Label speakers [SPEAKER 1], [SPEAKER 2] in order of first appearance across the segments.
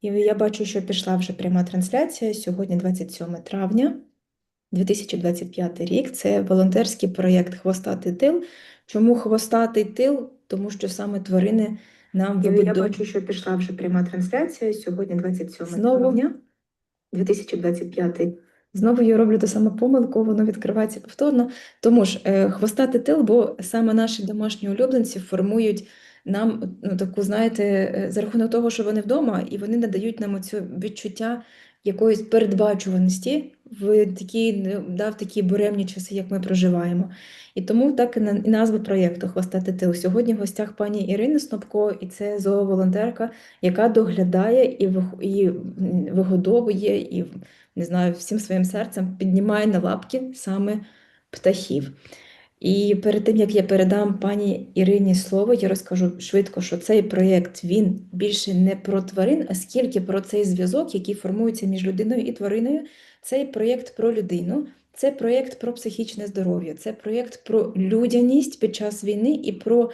[SPEAKER 1] І я бачу, що пішла вже пряма трансляція. Сьогодні 27 травня 2025 рік. Це волонтерський проєкт Хвостатий тил. Чому хвостатий тил? Тому що саме тварини нам
[SPEAKER 2] Я бачу, що пішла вже пряма трансляція. Сьогодні 27
[SPEAKER 1] Знову?
[SPEAKER 2] травня 2025.
[SPEAKER 1] Знову я роблю ту саму помилку, воно відкривається повторно. Тому ж е, хвостатий тил, бо саме наші домашні улюбленці формують нам ну, таку, знаєте, е, за рахунок того, що вони вдома, і вони надають нам оцю відчуття якоїсь передбачуваності в такі, ну, да, в такі буремні часи, як ми проживаємо. І тому так і на- назва проєкту Хвостатий тил. Сьогодні в гостях пані Ірина Снопко, і це зооволонтерка, яка доглядає і, і вигодовує, і не знаю, всім своїм серцем піднімає на лапки саме птахів. І перед тим, як я передам пані Ірині слово, я розкажу швидко, що цей проєкт він більше не про тварин, а скільки про цей зв'язок, який формується між людиною і твариною. Цей проєкт про людину, це проєкт про психічне здоров'я, це проєкт про людяність під час війни і про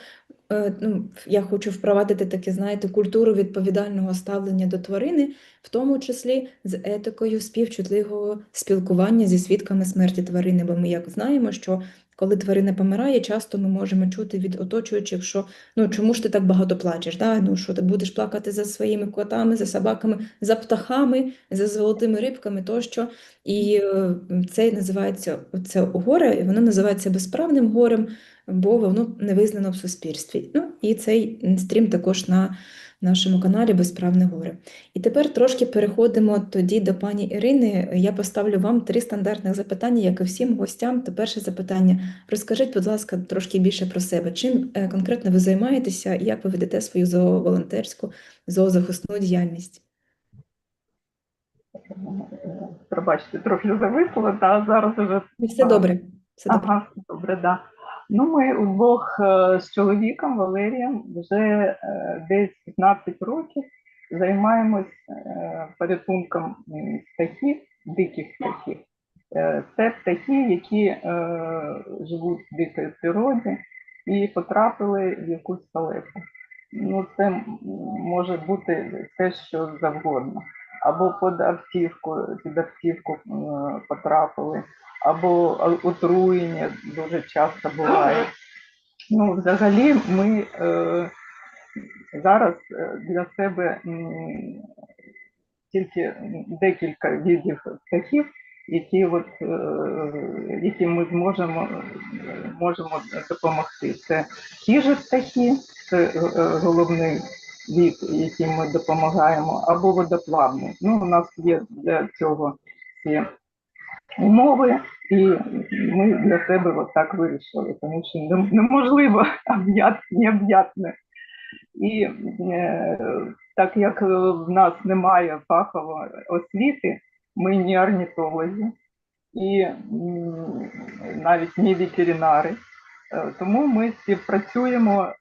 [SPEAKER 1] е, ну, я хочу впровадити таке, знаєте, культуру відповідального ставлення до тварини, в тому числі з етикою співчутливого спілкування зі свідками смерті тварини. Бо ми як знаємо, що коли тварина помирає, часто ми можемо чути від оточуючих, що ну чому ж ти так багато плачеш? Да? Ну що ти будеш плакати за своїми котами, за собаками, за птахами, за золотими рибками тощо. І е, це називається це горе, і воно називається безправним горем, бо воно не визнано в суспільстві. Ну і цей стрім також на нашому каналі Безправне горе. І тепер трошки переходимо тоді до пані Ірини. Я поставлю вам три стандартних запитання, як і всім гостям. То перше запитання: розкажіть, будь ласка, трошки більше про себе. Чим е, конкретно ви займаєтеся і як ви ведете свою зооволонтерську, зоозахисну діяльність?
[SPEAKER 3] Пробачте, трохи зависло, та зараз уже
[SPEAKER 1] все добре. Все добре.
[SPEAKER 3] ага, добре, да. Ну, ми удвох е, з чоловіком Валерієм вже е, десь 15 років займаємось е, порятунком птахів, диких птахів. Це птахи, які живуть в дикій природі і потрапили в якусь халепу. Ну, це може бути все, що завгодно. Або під автівку, під автівку потрапили, або отруєння дуже часто буває. Ну, взагалі, ми е, зараз е, для себе тільки декілька видів птахів, які, от, е, які ми зможемо можемо допомогти. Це ж птахи, це е, головний від, яким ми допомагаємо, або водоплавний. Ну, у нас є для цього всі умови, і ми для себе от так вирішили, тому що неможливо об'ят, необ'ятне. І е, так як в нас немає фахової освіти, ми не орнітологи і навіть не ветеринари, Е, тому ми співпрацюємо е,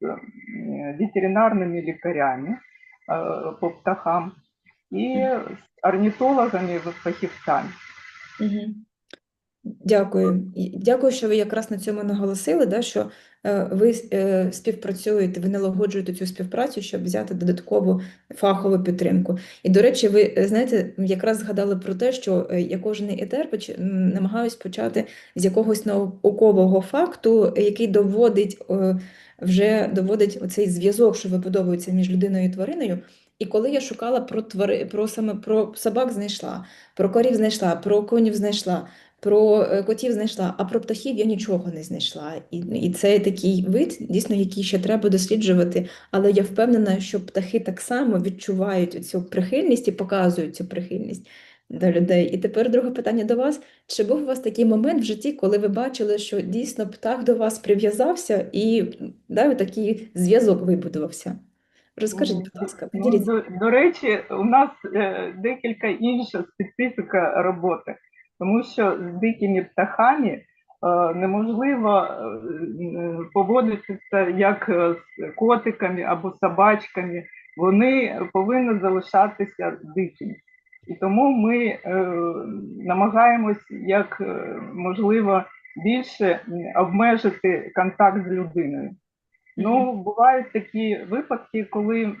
[SPEAKER 3] з ветеринарними лікарями по птахам і з орнітологами, фахівцями.
[SPEAKER 1] Дякую. Дякую, що ви якраз на цьому наголосили, да, що е, ви е, співпрацюєте, ви налагоджуєте цю співпрацю, щоб взяти додаткову фахову підтримку. І, до речі, ви е, знаєте, якраз згадали про те, що я кожен етер намагаюсь почати з якогось наукового факту, який доводить вже доводить оцей зв'язок, що вибудовується між людиною і твариною. І коли я шукала про твари, про саме про собак знайшла, про корів знайшла, про конів знайшла. Про е, котів знайшла, а про птахів я нічого не знайшла. І, і це такий вид, дійсно, який ще треба досліджувати. Але я впевнена, що птахи так само відчувають цю прихильність і показують цю прихильність до людей. І тепер друге питання до вас: чи був у вас такий момент в житті, коли ви бачили, що дійсно птах до вас прив'язався і да, такий зв'язок вибудувався? Розкажіть, будь ласка,
[SPEAKER 3] Ну,
[SPEAKER 1] поділіться.
[SPEAKER 3] до, до речі, у нас е, декілька інша специфіка роботи, тому що з дикими птахами е, неможливо е, поводитися як з котиками або собачками. Вони повинні залишатися дикими. І тому ми е, намагаємось як можливо більше обмежити контакт з людиною. Ну, бувають такі випадки, коли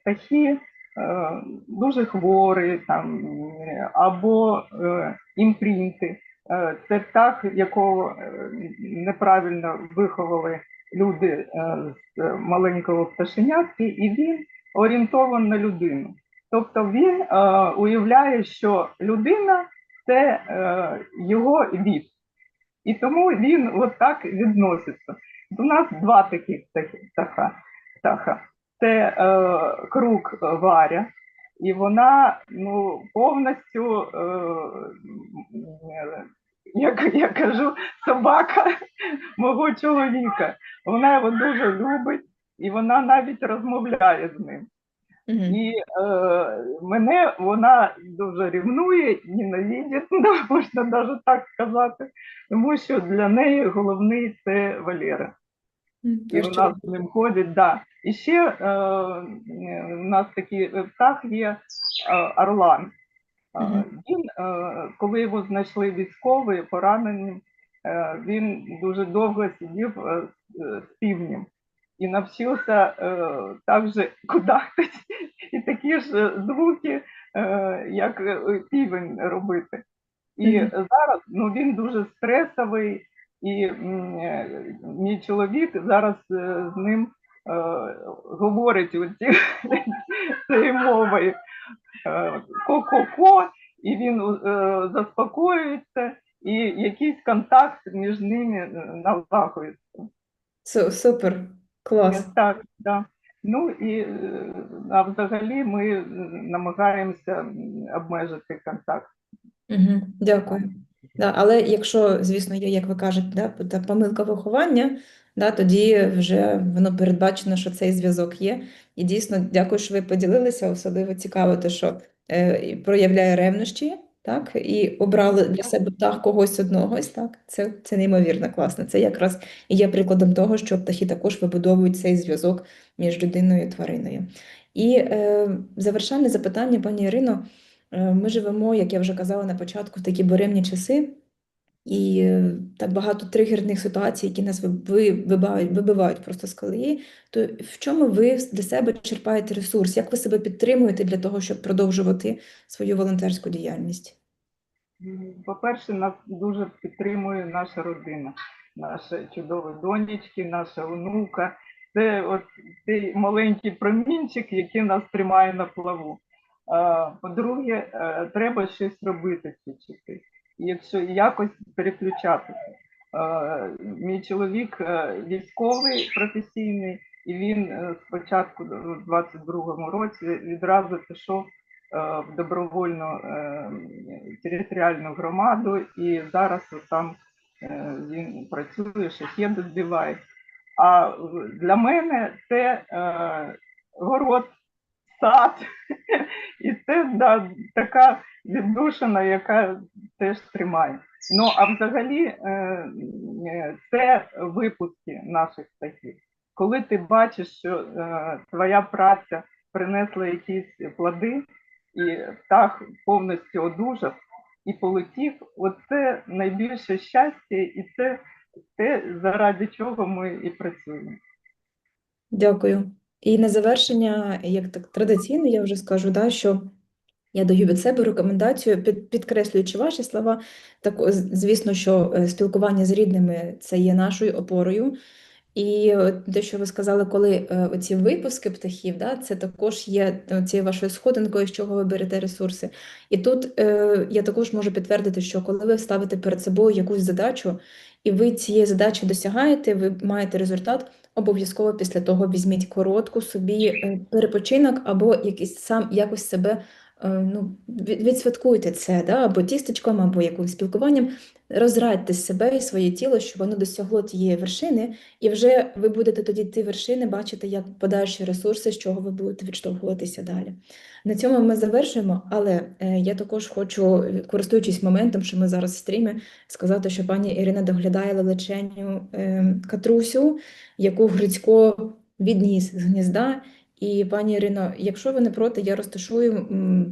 [SPEAKER 3] птахи дуже хворий, там, е, або е, імпринти. Е, Це птах, якого е, неправильно виховали люди е, з е, маленького пташенятки, і він орієнтований на людину. Тобто він е, уявляє, що людина це е, його від. І тому він от так відноситься. У нас два таких птаха. птаха. Це е, круг Варя, і вона ну, повністю, е, як я кажу, собака мого чоловіка. Вона його дуже любить, і вона навіть розмовляє з ним.
[SPEAKER 1] Мгм.
[SPEAKER 3] І е, мене вона дуже рівнує, ненавидить, можна навіть так сказати, тому що для неї головний це Валера. І
[SPEAKER 1] теж
[SPEAKER 3] вона з ним ходить, да. І ще е, у нас такий е, птах є е, Орлан. Е. Він, е, коли його знайшли військові, пораненим, е, він дуже довго сидів е, з е, півнем і навчився е, так же кудахтати і такі ж е, звуки, е, як півень робити. І зараз ну, він дуже стресовий, і е, мій чоловік зараз е, з ним е, говорить оці, цією мовою ко-ко-ко, і він заспокоюється, і якийсь контакт між ними налагодиться.
[SPEAKER 1] Супер, клас.
[SPEAKER 3] Так, да. Ну і а взагалі ми намагаємося обмежити контакт.
[SPEAKER 1] Угу, дякую. Да, але якщо, звісно, є, як ви кажете, да, помилка виховання, да, тоді вже воно передбачено, що цей зв'язок є. І дійсно, дякую, що ви поділилися. Особливо цікаво, те, що е, проявляє ревнощі, так, і обрали для себе птах когось одногось. Так. Це, це неймовірно класно. Це якраз і є прикладом того, що птахи також вибудовують цей зв'язок між людиною і твариною. І е, завершальне запитання, пані Ірино. Е, Ми живемо, як я вже казала на початку, в такі буремні часи, і е, так багато тригерних ситуацій, які нас ви- вибивають, вибивають просто з колії. То в чому ви для себе черпаєте ресурс? Як ви себе підтримуєте для того, щоб продовжувати свою волонтерську діяльність?
[SPEAKER 3] По-перше, нас дуже підтримує наша родина, наші чудові донечки, наша онука. Це от цей маленький промінчик, який нас тримає на плаву. По-друге, е, треба щось робити ці часи. Якщо якось переключатися. Мій чоловік е, військовий професійний, і він е, спочатку у 22-му році відразу пішов в добровольну територіальну громаду, і зараз там він працює, шахет збиває. А для мене це город, сад, і це да, така віддушина, яка теж тримає. Ну а взагалі е, е, це випуски наших птахів. Коли ти бачиш, що е, твоя праця принесла якісь плоди, і птах повністю одужав і полетів, оце найбільше щастя, і це те, заради чого ми і працюємо.
[SPEAKER 1] Дякую. І на завершення, як так традиційно, я вже скажу, да, що я даю від себе рекомендацію, під, підкреслюючи ваші слова, так, звісно, що е, спілкування з рідними це є нашою опорою. І те, що ви сказали, коли е, оці випуски птахів, да, це також є е, цією вашою сходинкою, з чого ви берете ресурси. І тут е, я також можу підтвердити, що коли ви ставите перед собою якусь задачу, і ви цієї задачі досягаєте, ви маєте результат, обов'язково після того візьміть коротку собі е, перепочинок або якийсь сам якось себе ну, відсвяткуйте це, да, або тістечком, або якимось спілкуванням. Розрадьте себе і своє тіло, щоб воно досягло тієї вершини, і вже ви будете тоді ті вершини бачити як подальші ресурси, з чого ви будете відштовхуватися далі. На цьому ми завершуємо, але е, я також хочу, е, користуючись моментом, що ми зараз в стрімі, сказати, що пані Ірина доглядає лелеченню е, Катрусю, яку Грицько відніс з гнізда. І пані Ірино, якщо ви не проти, я розташую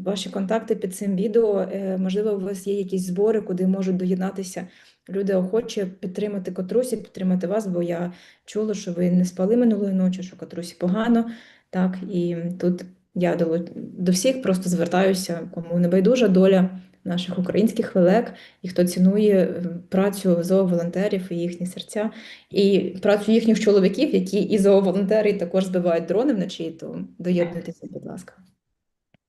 [SPEAKER 1] ваші контакти під цим відео. Е, Можливо, у вас є якісь збори, куди можуть доєднатися люди охочі підтримати Катрусі, підтримати вас, бо я чула, що ви не спали минулої ночі, що Катрусі погано. Так, і тут я до, до всіх просто звертаюся, кому не байдужа доля наших українських велек, і хто цінує е, працю зооволонтерів і їхні серця, і працю їхніх чоловіків, які і зооволонтери, і також збивають дрони вночі, то доєднуйтеся, будь ласка.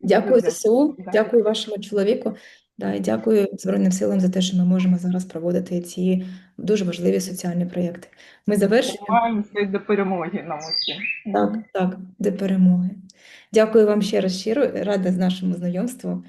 [SPEAKER 1] Дякую ЗСУ,
[SPEAKER 3] дякую.
[SPEAKER 1] дякую вашому чоловіку. Да, і дякую Збройним силам за те, що ми можемо зараз проводити ці дуже важливі соціальні проєкти. Ми завершуємо.
[SPEAKER 3] До перемоги нам усім.
[SPEAKER 1] Так, так, до перемоги. Дякую вам ще раз щиро, рада з нашому знайомству.